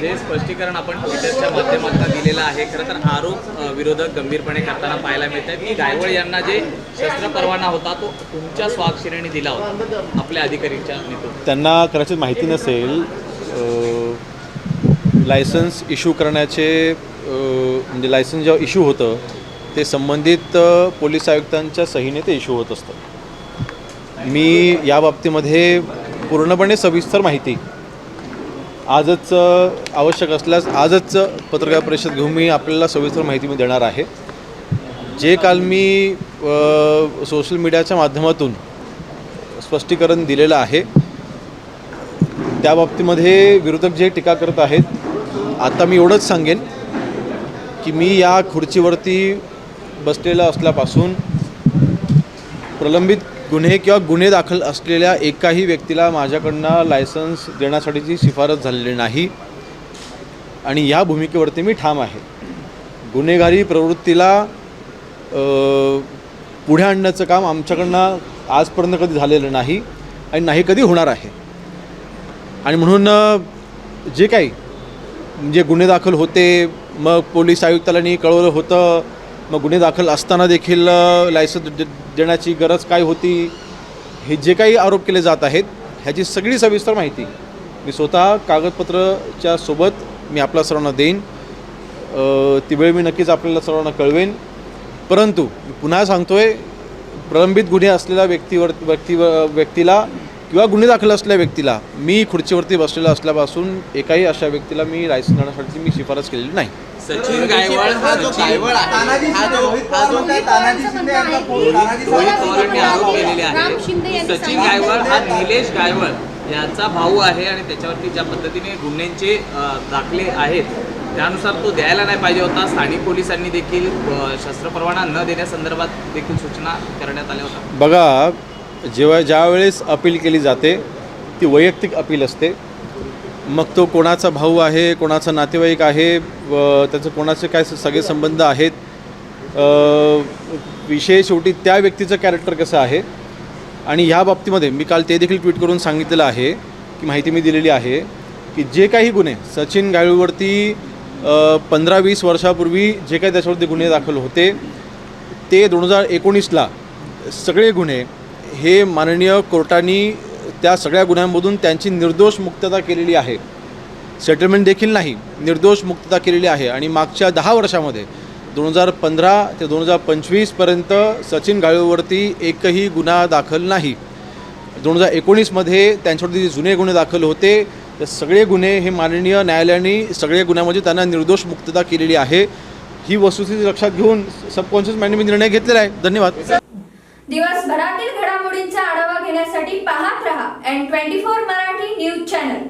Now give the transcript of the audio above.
जे स्पष्टीकरण आपण ट्विटरच्या माध्यमातून दिलेलं आहे खरं तर आरोप विरोधक गंभीरपणे करताना पाहायला मिळत आहे की गायवळ यांना जे शस्त्र परवाना होता तो तुमच्या स्वाक्षरीने दिला होता आपल्या अधिकारीच्या त्यांना कदाचित माहिती नसेल लायसन्स इश्यू करण्याचे म्हणजे लायसन्स जेव्हा इश्यू होतं ते संबंधित पोलीस आयुक्तांच्या सहीने ते इश्यू होत असतं. मी या बाबतीमध्ये पूर्णपणे सविस्तर माहिती आजच आवश्यक असल्यास आजच पत्रकार परिषद घेऊन मी आपल्याला सविस्तर माहिती मी देणार आहे. जे काल मी सोशल मीडियाच्या माध्यमातून स्पष्टीकरण दिलेलं आहे त्या बाबतीमध्ये विरोधक जे टीका करत आहेत आता मी एवढंच सांगेन की मी या खुर्चीवरती बसलेला असल्यापासून प्रलंबित गुन्हे किंवा गुन्हे दाखल असलेल्या एकाही व्यक्तीला माझ्याकडनं लायसन्स देण्यासाठीची शिफारस झालेली नाही. आणि या भूमिकेवरती मी ठाम आहे. गुन्हेगारी प्रवृत्तीला पुढे आणण्याचं काम आमच्याकडनं आजपर्यंत कधी झालेलं नाही आणि नाही कधी होणार आहे. आणि म्हणून जे काही जे गुन्हे दाखल होते मग पोलीस आयुक्तालांनी कळवलं होतं मग गुन्हे दाखल असताना देखील लायसन्स दे- देण्याची गरज काय होती? हे जे काही आरोप केले जात आहेत ह्याची सगळी सविस्तर माहिती मी स्वतः कागदपत्रच्या सोबत मी आपल्या सर्वांना देईन. ती वेळ मी नक्कीच आपल्याला सर्वांना कळवेन. परंतु पुन्हा पुन्हा सांगतोय प्रलंबित गुन्हे असलेल्या व्यक्तीवर व्यक्ती व्यक्तीला किंवा गुन्हे दाखल असलेल्या व्यक्तीला मी खुर्चीवरती बसलेला असल्यापासून एकाही अशा व्यक्तीला मी लायसन्स देण्यासाठी मी शिफारस केलेली नाही. सचिन गायवळ हा जो आहे, हा जो- हा जो रोहित शिंदे पवारांनी आरोप केलेले आहे सचिन गायवळ हा निलेश गायवळ याचा भाऊ आहे आणि त्याच्यावरती ज्या पद्धतीने गुन्ह्यांचे दाखले आहेत त्यानुसार तो द्यायला नाही पाहिजे होता. स्थानिक पोलिसांनी देखील शस्त्र परवाना न देण्यासंदर्भात देखील सूचना करण्यात आल्या होत्या. बघा जेव्हा ज्यावेळेस अपील केली जाते ती वैयक्तिक अपील असते. मग तो कोणाचा भाऊ आहे कोणाचा नातेवाईक आहे व त्याचं कोणाचे काय सगळे संबंध आहेत विषय शेवटी त्या व्यक्तीचं कॅरेक्टर कसं आहे? आणि ह्या बाबतीमध्ये मी काल ते देखील ट्विट करून सांगितलेलं आहे की माहिती मी दिलेली आहे की जे काही गुन्हे सचिन गाळूवरती पंधरा वीस वर्षापूर्वी जे काही त्याच्यावरती गुन्हे दाखल होते ते दोन हजार एकोणीसला सगळे गुन्हे हे माननीय कोर्टानी त्या सगळ्या गुन्ह्यांमधून त्यांची निर्दोष मुक्तता केलेली आहे. सेटलमेंट देखील नाही निर्दोष मुक्तता केलेली आहे. आणि मागच्या दहा वर्षामध्ये दोन हजार पंधरा ते दोन हजार पंचवीसपर्यंत सचिन गाळूवरती एकही गुन्हा दाखल नाही. दोन हजार एकोणीसमध्ये त्यांच्यावरती जे जुने गुन्हे दाखल होते ते सगळे गुन्हे हे माननीय न्यायालयाने सगळे गुन्ह्यामध्ये त्यांना निर्दोष मुक्तता केलेली आहे. ही वस्तुस्थिती लक्षात घेऊन सबकॉन्शियस माइंडने मी निर्णय घेतलेला आहे. धन्यवाद. दिवसभरातील पाहत रहा N twenty four Marathi news channel